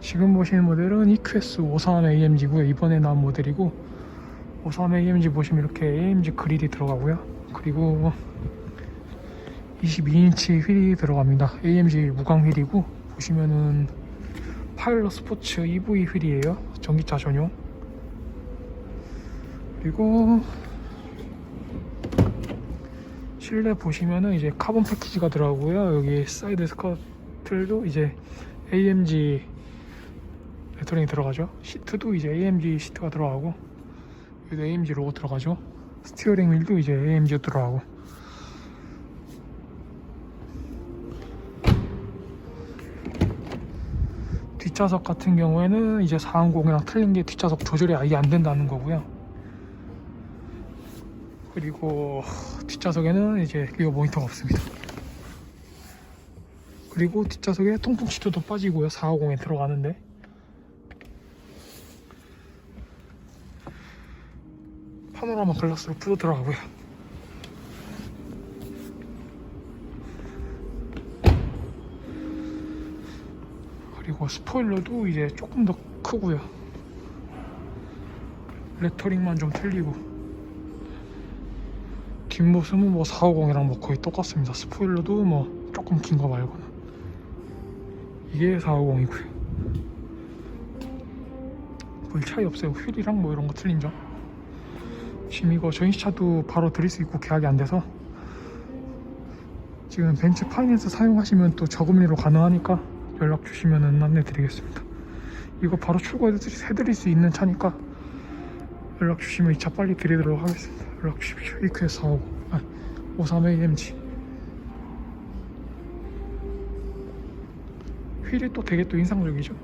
지금 보시는 모델은 EQS 53 AMG고요. 이번에 나온 모델이고 53 AMG 보시면 이렇게 AMG 그릴이 들어가고요. 그리고 22인치 휠이 들어갑니다. AMG 무광 휠이고 보시면은 파일럿 스포츠 EV 휠이에요. 전기차 전용. 그리고 실내 보시면은 이제 카본 패키지가 들어가고요. 여기 사이드 스커트도 이제 AMG 레터링이 들어가죠. 시트도 이제 AMG 시트가 들어가고 여기도 AMG 로고 들어가죠. 스티어링 휠도 이제 AMG 들어가고 뒷좌석 같은 경우에는 이제 410이랑 틀린 게 뒷좌석 조절이 아예 안 된다는 거고요. 그리고 뒷좌석에는 이제 리어 모니터가 없습니다. 그리고 뒷좌석에 통풍 시트도 빠지고요. 450에 들어가는데 파노라마 글라스로 풀어 들어가고요. 그리고 스포일러도 이제 조금 더 크고요. 레터링만 좀 틀리고 뒷모습은 뭐 450이랑 뭐 거의 똑같습니다. 스포일러도 뭐 조금 긴 거 말고는 이게 450이고요. 별 차이 없어요. 휠이랑 뭐 이런 거 틀린 점. 지금 이거 전시차도 바로 드릴 수 있고 계약이 안 돼서 지금 벤츠 파이낸스 사용하시면 또 저금리로 가능하니까 연락 주시면 안내 드리겠습니다. 이거 바로 출고해드릴 수 있는 차니까 연락 주시면 이 차 빨리 드리도록 하겠습니다. 연락 주십시오. EQS 450, 아, 53AMG. 휠이 또 되게 또 인상적이죠.